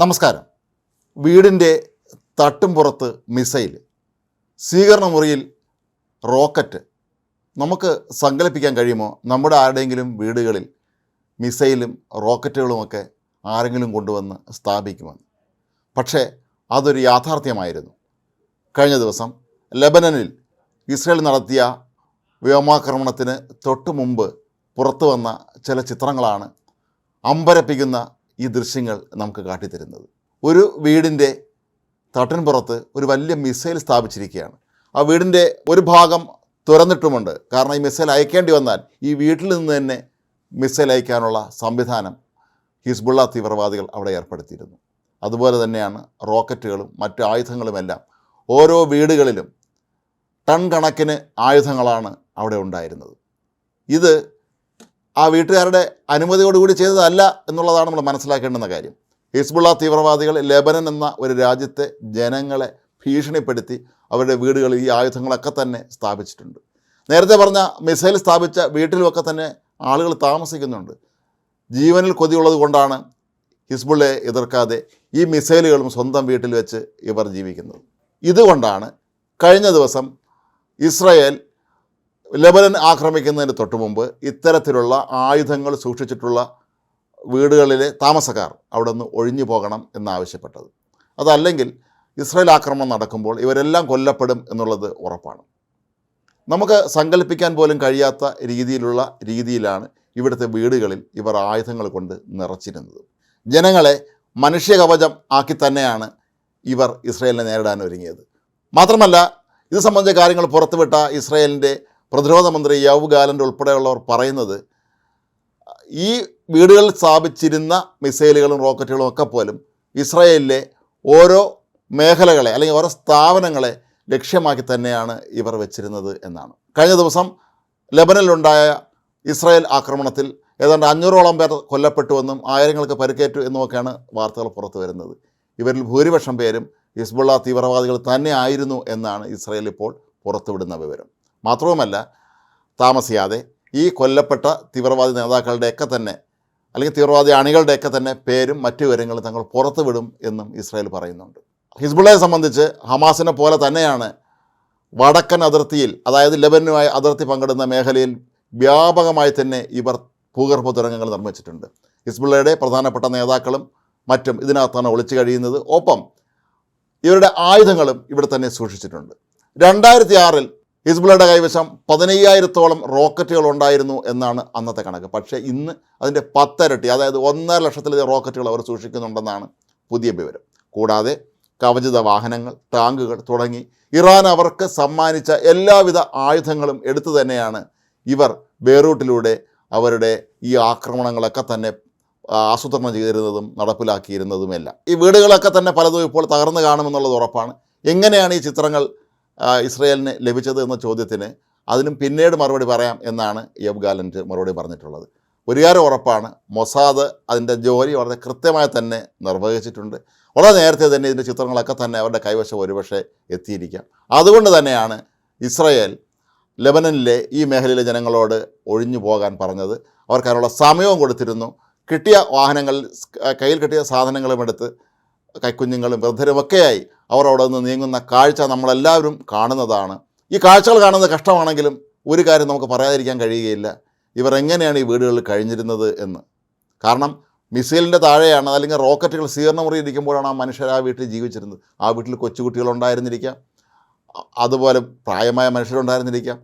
നമസ്കാരം. വീടിന്റെ തട്ടും പുറത്ത് മിസൈൽ സ്വീകരണ മുറിയിൽ റോക്കറ്റ് നമുക്ക് സങ്കല്പിക്കാൻ കഴിയുമോ? നമ്മുടെ ആരുടെയെങ്കിലും വീടുകളിൽ മിസൈലും റോക്കറ്റുകളുമൊക്കെ ആരെങ്കിലും കൊണ്ടുവന്ന് സ്ഥാപിക്കുമെന്ന് പക്ഷേ അതൊരു യാഥാർത്ഥ്യമായിരുന്നു. കഴിഞ്ഞ ദിവസം ലെബനനിൽ ഇസ്രയേൽ നടത്തിയ വ്യോമാക്രമണത്തിന് തൊട്ടു മുമ്പ് പുറത്തു വന്ന ചില ചിത്രങ്ങളാണ് അമ്പരപ്പിക്കുന്ന ഈ ദൃശ്യങ്ങൾ നമുക്ക് കാട്ടിത്തരുന്നത്. ഒരു വീടിന്റെ തട്ടിൻപുറത്ത് ഒരു വലിയ മിസൈൽ സ്ഥാപിച്ചിരിക്കുകയാണ്. ആ വീടിന്റെ ഒരു ഭാഗം തുറന്നിട്ടുമുണ്ട്. കാരണം ഈ മിസൈൽ അയക്കേണ്ടി വന്നാൽ ഈ വീട്ടിൽ നിന്ന് തന്നെ മിസൈൽ അയക്കാനുള്ള സംവിധാനം ഹിസ്ബുള്ള തീവ്രവാദികൾ അവിടെ ഏർപ്പെടുത്തിയിരുന്നു. അതുപോലെ തന്നെയാണ് റോക്കറ്റുകളും മറ്റു ആയുധങ്ങളുമെല്ലാം ഓരോ വീടുകളിലും ടൺ കണക്കിന് ആയുധങ്ങളാണ് അവിടെ ഉണ്ടായിരുന്നത്. ഇത് ആ വീട്ടുകാരുടെ അനുമതിയോടുകൂടി ചെയ്തതല്ല എന്നുള്ളതാണ് നമ്മൾ മനസ്സിലാക്കേണ്ടുന്ന കാര്യം. ഹിസ്ബുള്ള തീവ്രവാദികൾ ലെബനൻ എന്ന ഒരു രാജ്യത്തെ ജനങ്ങളെ ഭീഷണിപ്പെടുത്തി അവരുടെ വീടുകളിൽ ഈ ആയുധങ്ങളൊക്കെ തന്നെ സ്ഥാപിച്ചിട്ടുണ്ട്. നേരത്തെ പറഞ്ഞ മിസൈൽ സ്ഥാപിച്ച വീട്ടിലുമൊക്കെ തന്നെ ആളുകൾ താമസിക്കുന്നുണ്ട്. ജീവനിൽ കൊതിയുള്ളത് കൊണ്ടാണ് ഹിസ്ബുള്ളയെ എതിർക്കാതെ ഈ മിസൈലുകളും സ്വന്തം വീട്ടിൽ വെച്ച് ഇവർ ജീവിക്കുന്നത്. ഇതുകൊണ്ടാണ് കഴിഞ്ഞ ദിവസം ഇസ്രയേൽ ലെബനൻ ആക്രമിക്കുന്നതിന് തൊട്ടു മുമ്പ് ഇത്തരത്തിലുള്ള ആയുധങ്ങൾ സൂക്ഷിച്ചിട്ടുള്ള വീടുകളിലെ താമസക്കാർ അവിടെ നിന്ന് ഒഴിഞ്ഞു പോകണം എന്നാവശ്യപ്പെട്ടത്. അതല്ലെങ്കിൽ ഇസ്രായേൽ ആക്രമണം നടക്കുമ്പോൾ ഇവരെല്ലാം കൊല്ലപ്പെടും എന്നുള്ളത് ഉറപ്പാണ്. നമുക്ക് സങ്കല്പിക്കാൻ പോലും കഴിയാത്ത രീതിയിലുള്ള രീതിയിലാണ് ഇവിടുത്തെ വീടുകളിൽ ഇവർ ആയുധങ്ങൾ കൊണ്ട് നിറച്ചിരുന്നത്. ജനങ്ങളെ മനുഷ്യകവചം ആക്കി തന്നെയാണ് ഇവർ ഇസ്രയേലിനെ നേരിടാൻ ഒരുങ്ങിയത്. മാത്രമല്ല ഇത് സംബന്ധിച്ച കാര്യങ്ങൾ പുറത്തുവിട്ട ഇസ്രയേലിന്റെ പ്രതിരോധ മന്ത്രി യവ് ഗാലന്റ് ഉൾപ്പെടെയുള്ളവർ പറയുന്നത് ഈ വീടുകളിൽ സ്ഥാപിച്ചിരുന്ന മിസൈലുകളും റോക്കറ്റുകളും ഒക്കെ പോലും ഇസ്രയേലിലെ ഓരോ മേഖലകളെ അല്ലെങ്കിൽ ഓരോ സ്ഥാപനങ്ങളെ ലക്ഷ്യമാക്കി തന്നെയാണ് ഇവർ വെച്ചിരുന്നത് എന്നാണ്. കഴിഞ്ഞ ദിവസം ലെബനനിലുണ്ടായ ഇസ്രായേൽ ആക്രമണത്തിൽ ഏതാണ്ട് അഞ്ഞൂറോളം പേർ കൊല്ലപ്പെട്ടുവെന്നും ആയിരങ്ങൾക്ക് പരിക്കേറ്റു എന്നുമൊക്കെയാണ് വാർത്തകൾ പുറത്തു വരുന്നത്. ഇവരിൽ ഭൂരിപക്ഷം പേരും ഹിസ്ബുള്ള തീവ്രവാദികൾ തന്നെ ആയിരുന്നു എന്നാണ് ഇസ്രായേൽ ഇപ്പോൾ പുറത്തുവിടുന്ന വിവരം. മാത്രവുമല്ല താമസിയാതെ ഈ കൊല്ലപ്പെട്ട തീവ്രവാദി നേതാക്കളുടെയൊക്കെ തന്നെ അല്ലെങ്കിൽ തീവ്രവാദി അണികളുടെയൊക്കെ തന്നെ പേരും മറ്റു വിവരങ്ങളും തങ്ങൾ പുറത്തുവിടും എന്നും ഇസ്രായേൽ പറയുന്നുണ്ട്. ഹിസ്ബുള്ളയെ സംബന്ധിച്ച് ഹമാസിനെ പോലെ തന്നെയാണ് വടക്കൻ അതിർത്തിയിൽ അതായത് ലെബനുമായി അതിർത്തി പങ്കിടുന്ന മേഖലയിൽ വ്യാപകമായി തന്നെ ഇവർ ഭൂഗർഭ തുരങ്കങ്ങൾ നിർമ്മിച്ചിട്ടുണ്ട്. ഹിസ്ബുള്ളയുടെ പ്രധാനപ്പെട്ട നേതാക്കളും മറ്റും ഇതിനകത്താണ് ഒളിച്ചു കഴിയുന്നത്. ഒപ്പം ഇവരുടെ ആയുധങ്ങളും ഇവിടെ തന്നെ സൂക്ഷിച്ചിട്ടുണ്ട്. രണ്ടായിരത്തി ആറിൽ ഹിസ്ബുള്ളയുടെ കൈവശം പതിനയ്യായിരത്തോളം റോക്കറ്റുകൾ ഉണ്ടായിരുന്നു എന്നാണ് അന്നത്തെ കണക്ക്. പക്ഷേ ഇന്ന് അതിന്റെ പത്തരട്ടി അതായത് ഒന്നര ലക്ഷത്തിലധികം റോക്കറ്റുകൾ അവർ സൂക്ഷിക്കുന്നുണ്ടെന്നാണ് പുതിയ വിവരം. കൂടാതെ കവചിത വാഹനങ്ങൾ ടാങ്കുകൾ തുടങ്ങി ഇറാൻ അവർക്ക് സമ്മാനിച്ച എല്ലാവിധ ആയുധങ്ങളും എടുത്തു തന്നെയാണ് ഇവർ ബേറൂട്ടിലൂടെ അവരുടെ ഈ ആക്രമണങ്ങളൊക്കെ തന്നെ ആസൂത്രണം ചെയ്തിരുന്നതും നടപ്പിലാക്കിയിരുന്നതുമെല്ലാം. ഈ വീടുകളൊക്കെ തന്നെ പലതും ഇപ്പോൾ തകർന്നു കാണുമെന്നുള്ളത് ഉറപ്പാണ്. എങ്ങനെയാണ് ഈ ചിത്രങ്ങൾ ഇസ്രയേലിന് ലഭിച്ചത് എന്ന ചോദ്യത്തിന് അതിനും പിന്നീട് മറുപടി പറയാം എന്നാണ് യബ് ഗാലന്റ് മറുപടി പറഞ്ഞിട്ടുള്ളത്. ഒരു ഉറപ്പാണ് മൊസാദ് അതിന്റെ ജോലി വളരെ കൃത്യമായി തന്നെ നിർവഹിച്ചിട്ടുണ്ട്. വളരെ നേരത്തെ തന്നെ ഇതിന്റെ ചിത്രങ്ങളൊക്കെ തന്നെ അവരുടെ കൈവശം ഒരുപക്ഷെ എത്തിയിരിക്കാം. അതുകൊണ്ട് തന്നെയാണ് ഇസ്രയേൽ ലെബനനിലെ ഈ മേഖലയിലെ ജനങ്ങളോട് ഒഴിഞ്ഞു പോകാൻ പറഞ്ഞത്. അവർക്ക് അതിനുള്ള സമയവും കൊടുത്തിരുന്നു. കിട്ടിയ വാഹനങ്ങൾ കയ്യിൽ കിട്ടിയ സാധനങ്ങളും എടുത്ത് കൈക്കുഞ്ഞുങ്ങളും വൃദ്ധരുമൊക്കെയായി അവർ അവിടെ നിന്ന് നീങ്ങുന്ന കാഴ്ച നമ്മളെല്ലാവരും കാണുന്നതാണ്. ഈ കാഴ്ചകൾ കാണുന്നത് കഷ്ടമാണെങ്കിലും ഒരു കാര്യം നമുക്ക് പറയാതിരിക്കാൻ കഴിയുകയില്ല. ഇവർ എങ്ങനെയാണ് ഈ വീടുകളിൽ കഴിഞ്ഞിരുന്നത് എന്ന്. കാരണം മിസൈലിന്റെ താഴെയാണ് അല്ലെങ്കിൽ റോക്കറ്റുകൾ സ്വീകരണമുറി ഇരിക്കുമ്പോഴാണ് ആ മനുഷ്യർ ആ വീട്ടിൽ ജീവിച്ചിരുന്നത്. ആ വീട്ടിൽ കൊച്ചുകുട്ടികളുണ്ടായിരുന്നിരിക്കാം അതുപോലെ പ്രായമായ മനുഷ്യരുണ്ടായിരുന്നിരിക്കാം.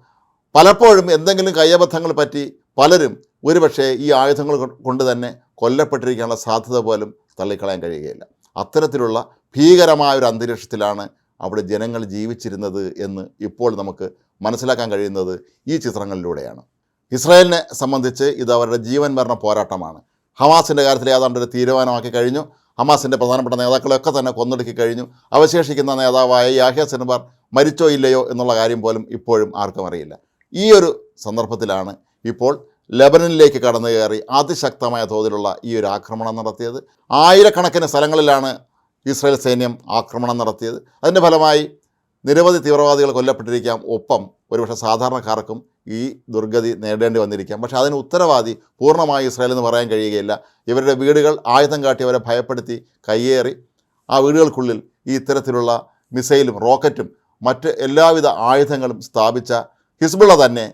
പലപ്പോഴും എന്തെങ്കിലും കയ്യബദ്ധങ്ങൾ പറ്റി പലരും ഒരുപക്ഷേ ഈ ആയുധങ്ങൾ കൊണ്ട് തന്നെ കൊല്ലപ്പെട്ടിരിക്കാനുള്ള സാധ്യത പോലും തള്ളിക്കളയാൻ കഴിയുകയില്ല. അത്തരത്തിലുള്ള ഭീകരമായ ഒരു അന്തരീക്ഷത്തിലാണ് അവിടെ ജനങ്ങൾ ജീവിച്ചിരുന്നത് എന്ന് ഇപ്പോൾ നമുക്ക് മനസ്സിലാക്കാൻ കഴിയുന്നത് ഈ ചിത്രങ്ങളിലൂടെയാണ്. ഇസ്രായേലിനെ സംബന്ധിച്ച് ഇത് അവരുടെ ജീവൻ മരണ പോരാട്ടമാണ്. ഹമാസിന്റെ കാര്യത്തിൽ ഏതാണ്ട് ഒരു തീരുമാനമാക്കി കഴിഞ്ഞു. ഹമാസിന്റെ പ്രധാനപ്പെട്ട നേതാക്കളെയൊക്കെ തന്നെ കൊന്നൊടുക്കി കഴിഞ്ഞു. അവശേഷിക്കുന്ന നേതാവായ യാഹ്യ സിൻബാർ മരിച്ചോ ഇല്ലയോ എന്നുള്ള കാര്യം പോലും ഇപ്പോഴും ആർക്കും അറിയില്ല. ഈ ഒരു സന്ദർഭത്തിലാണ് ഇപ്പോൾ ലെബനനിലേക്ക് കടന്നു കയറി അതിശക്തമായ തോതിലുള്ള ഈ ഒരു ആക്രമണം നടത്തിയത്. ആയിരക്കണക്കിന് സ്ഥലങ്ങളിലാണ് ഇസ്രായേൽ സൈന്യം ആക്രമണം നടത്തിയത്. അതിന്റെ ഫലമായി നിരവധി തീവ്രവാദികൾ കൊല്ലപ്പെട്ടിരിക്കാം. ഒപ്പം ഒരുപക്ഷെ സാധാരണക്കാർക്കും ഈ ദുർഗതി നേടേണ്ടി വന്നിരിക്കാം. പക്ഷേ അതിന് ഉത്തരവാദി പൂർണമായി ഇസ്രായേൽ എന്ന് പറയാൻ കഴിയുകയില്ല. ഇവരുടെ വീടുകൾ ആയുധം കാട്ടി അവരെ ഭയപ്പെടുത്തി കയ്യേറി. ആ വീടുകൾക്കുള്ളിൽ ഈ ഇത്തരത്തിലുള്ള മിസൈലും റോക്കറ്റും മറ്റ് എല്ലാവിധ ആയുധങ്ങളും സ്ഥാപിച്ച ഹിസ്ബുള്ള തന്നെ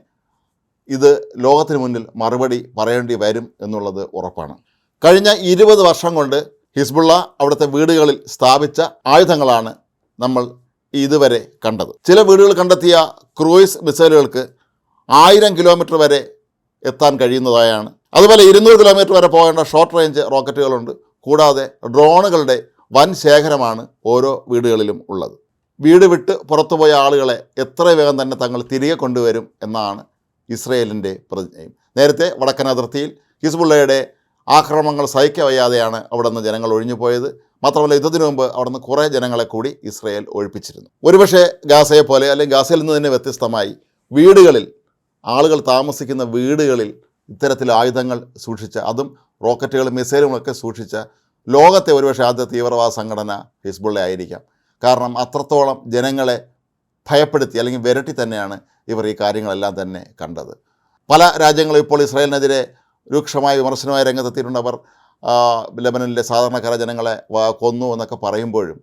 ഇത് ലോകത്തിന് മുന്നിൽ മറുപടി പറയേണ്ടി വരും എന്നുള്ളത് ഉറപ്പാണ്. കഴിഞ്ഞ ഇരുപത് വർഷം കൊണ്ട് ഹിസ്ബുള്ള അവിടുത്തെ വീടുകളിൽ സ്ഥാപിച്ച ആയുധങ്ങളാണ് നമ്മൾ ഇതുവരെ കണ്ടത്. ചില വീടുകൾ കണ്ടെത്തിയ ക്രൂയിസ് മിസൈലുകൾക്ക് ആയിരം കിലോമീറ്റർ വരെ എത്താൻ കഴിയുന്നതായാണ്. അതുപോലെ ഇരുന്നൂറ് കിലോമീറ്റർ വരെ പോകേണ്ട ഷോർട്ട് റേഞ്ച് റോക്കറ്റുകളുണ്ട്. കൂടാതെ ഡ്രോണുകളുടെ വൻ ശേഖരമാണ് ഓരോ വീടുകളിലും ഉള്ളത്. വീട് വിട്ട് പുറത്തുപോയ ആളുകളെ എത്ര വേഗം തന്നെ തങ്ങൾ തിരികെ കൊണ്ടുവരും എന്നാണ് ഇസ്രയേലിന്റെ പ്രതിജ്ഞയും. നേരത്തെ വടക്കൻ അതിർത്തിയിൽ ഹിസ്ബുള്ളയുടെ ആക്രമണങ്ങൾ സഹിക്കവയ്യാതെയാണ് അവിടെ നിന്ന് ജനങ്ങൾ ഒഴിഞ്ഞു പോയത് മാത്രമല്ല യുദ്ധത്തിന് മുമ്പ് അവിടുന്ന് കുറേ ജനങ്ങളെ കൂടി ഇസ്രയേൽ ഒഴിപ്പിച്ചിരുന്നു. ഒരുപക്ഷെ ഗാസയെ പോലെ അല്ലെങ്കിൽ ഗാസയിൽ നിന്ന് തന്നെ വ്യത്യസ്തമായി വീടുകളിൽ ആളുകൾ താമസിക്കുന്ന വീടുകളിൽ ഇത്തരത്തിൽ ആയുധങ്ങൾ സൂക്ഷിച്ച അതും റോക്കറ്റുകളും മിസൈലുകളും ഒക്കെ സൂക്ഷിച്ച ലോകത്തെ ഒരുപക്ഷെ ആദ്യ തീവ്രവാദ സംഘടന ഹിസ്ബുള്ള ആയിരിക്കാം. കാരണം അത്രത്തോളം ജനങ്ങളെ ഭയപ്പെടുത്തി അല്ലെങ്കിൽ വിരട്ടി തന്നെയാണ് ഇവർ ഈ കാര്യങ്ങളെല്ലാം തന്നെ കണ്ടത്. പല രാജ്യങ്ങളും ഇപ്പോൾ ഇസ്രായേലിനെതിരെ രൂക്ഷമായ വിമർശനമായ രംഗത്തെത്തിയിട്ടുണ്ട് അവർ ലെബനനിലെ സാധാരണക്കാര ജനങ്ങളെ കൊന്നു എന്നൊക്കെ പറയുമ്പോഴും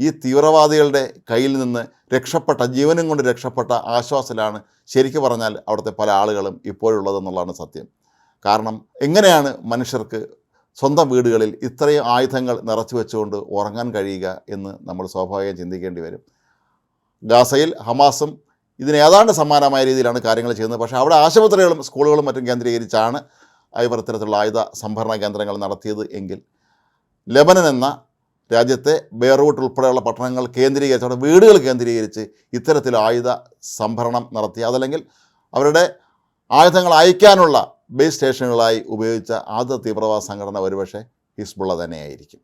ഈ തീവ്രവാദികളുടെ കയ്യിൽ നിന്ന് രക്ഷപ്പെട്ട ജീവനും കൊണ്ട് രക്ഷപ്പെട്ട ആശ്വാസത്തിലാണ് ശരിക്കും പറഞ്ഞാൽ അവിടുത്തെ പല ആളുകളും ഇപ്പോഴുള്ളതെന്നുള്ളതാണ് സത്യം. കാരണം എങ്ങനെയാണ് മനുഷ്യർക്ക് സ്വന്തം വീടുകളിൽ ഇത്രയും ആയുധങ്ങൾ നിറച്ചു വെച്ചുകൊണ്ട് ഉറങ്ങാൻ കഴിയുക എന്ന് നമ്മൾ സ്വാഭാവികം ചിന്തിക്കേണ്ടി വരും. ഗാസയിൽ ഹമാസും ഇതിന് ഏതാണ്ട് സമാനമായ രീതിയിലാണ് കാര്യങ്ങൾ ചെയ്യുന്നത്. പക്ഷേ അവിടെ ആശുപത്രികളും സ്കൂളുകളും മറ്റും കേന്ദ്രീകരിച്ചാണ് ഇവർ ഇത്തരത്തിലുള്ള ആയുധ സംഭരണ കേന്ദ്രങ്ങൾ നടത്തിയത് എങ്കിൽ ലെബനൻ എന്ന രാജ്യത്തെ ബെയറൂട്ട് ഉൾപ്പെടെയുള്ള പട്ടണങ്ങൾ കേന്ദ്രീകരിച്ച് അവിടെ വീടുകൾ കേന്ദ്രീകരിച്ച് ഇത്തരത്തിൽ ആയുധ സംഭരണം നടത്തി. അതല്ലെങ്കിൽ അവരുടെ ആയുധങ്ങൾ അയക്കാനുള്ള ബേസ് സ്റ്റേഷനുകളായി ഉപയോഗിച്ച ആദ്യ തീവ്രവാദ സംഘടന ഒരുപക്ഷെ ഹിസ്ബുള്ള തന്നെയായിരിക്കും.